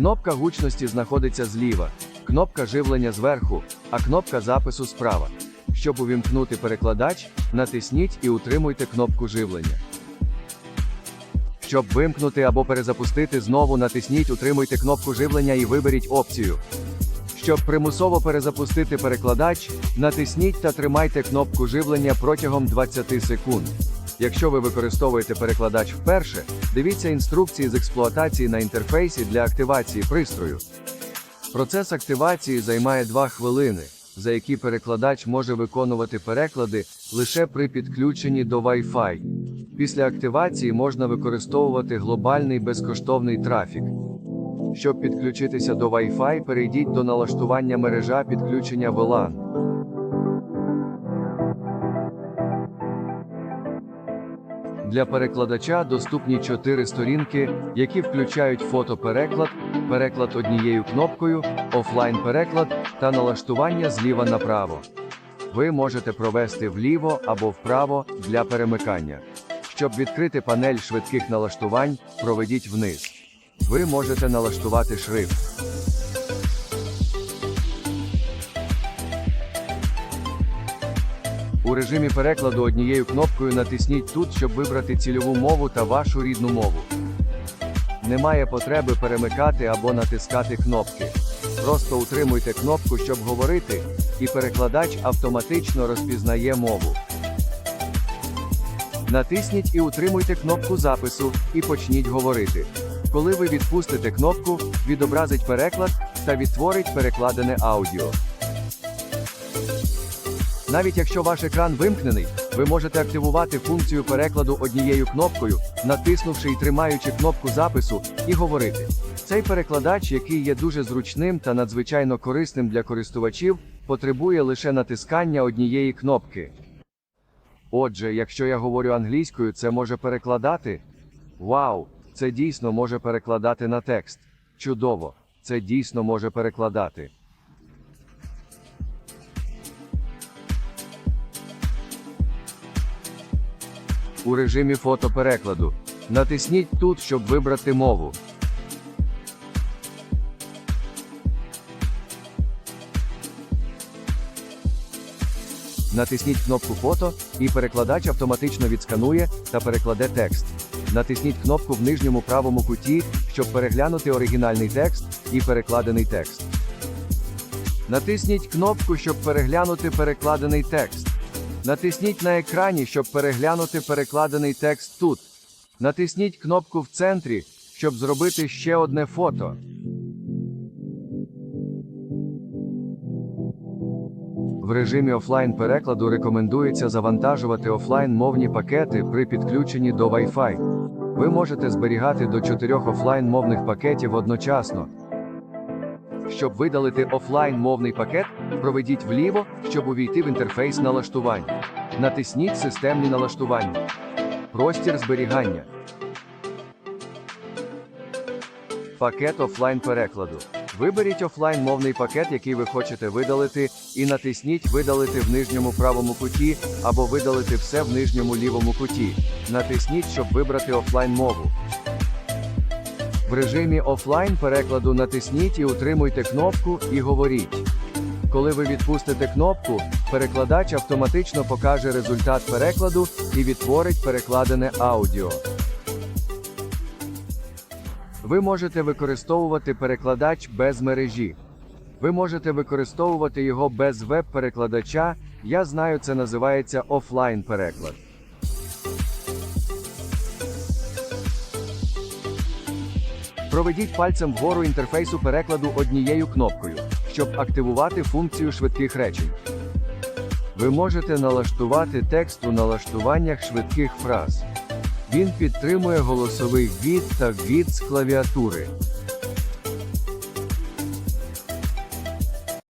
Кнопка гучності знаходиться зліва, кнопка живлення зверху, а кнопка запису справа. Щоб увімкнути перекладач, натисніть і утримуйте кнопку живлення. Щоб вимкнути або перезапустити знову натисніть утримуйте кнопку живлення і виберіть опцію. Щоб примусово перезапустити перекладач, натисніть та тримайте кнопку живлення протягом 20 секунд. Якщо ви використовуєте перекладач вперше, дивіться інструкції з експлуатації на інтерфейсі для активації пристрою. Процес активації займає 2 хвилини, за які перекладач може виконувати переклади лише при підключенні до Wi-Fi. Після активації можна використовувати глобальний безкоштовний трафік. Щоб підключитися до Wi-Fi, перейдіть до налаштування мережа підключення VLAN. Для перекладача доступні чотири сторінки, які включають фотопереклад, переклад однією кнопкою, офлайн-переклад та налаштування зліва направо. Ви можете провести вліво або вправо для перемикання. Щоб відкрити панель швидких налаштувань, проведіть вниз. Ви можете налаштувати шрифт. У режимі перекладу однією кнопкою натисніть тут, щоб вибрати цільову мову та вашу рідну мову. Немає потреби перемикати або натискати кнопки. Просто утримуйте кнопку, щоб говорити, і перекладач автоматично розпізнає мову. Натисніть і утримуйте кнопку запису, і почніть говорити. Коли ви відпустите кнопку, відобразить переклад та відтворить перекладене аудіо. Навіть якщо ваш екран вимкнений, ви можете активувати функцію перекладу однією кнопкою, натиснувши і тримаючи кнопку запису, і говорити. Цей перекладач, який є дуже зручним та надзвичайно корисним для користувачів, потребує лише натискання однієї кнопки. Отже, якщо я говорю англійською, це може перекладати? Вау! Це дійсно може перекладати на текст. Чудово! Це дійсно може перекладати. У режимі фотоперекладу. Натисніть тут, щоб вибрати мову. Натисніть кнопку фото, і перекладач автоматично відсканує та перекладе текст. Натисніть кнопку в нижньому правому куті, щоб переглянути оригінальний текст і перекладений текст. Натисніть кнопку, щоб переглянути перекладений текст. Натисніть на екрані, щоб переглянути перекладений текст тут. Натисніть кнопку в центрі, щоб зробити ще одне фото. В режимі офлайн перекладу рекомендується завантажувати офлайн мовні пакети при підключенні до Wi-Fi. Ви можете зберігати до чотирьох офлайн мовних пакетів одночасно. Щоб видалити офлайн мовний пакет, проведіть вліво, щоб увійти в інтерфейс налаштувань. Натисніть Системні налаштування. Простір зберігання. Пакет офлайн перекладу. Виберіть офлайн мовний пакет, який ви хочете видалити, і натисніть Видалити в нижньому правому куті або видалити все в нижньому лівому куті. Натисніть, щоб вибрати офлайн мову. В режимі офлайн перекладу натисніть і утримуйте кнопку і говоріть. Коли ви відпустите кнопку, перекладач автоматично покаже результат перекладу і відтворить перекладене аудіо. Ви можете використовувати перекладач без мережі. Ви можете використовувати його без веб-перекладача. Я знаю, це називається офлайн переклад. Проведіть пальцем вгору інтерфейсу перекладу однією кнопкою, щоб активувати функцію швидких речень. Ви можете налаштувати текст у налаштуваннях швидких фраз. Він підтримує голосовий ввід та ввід з клавіатури.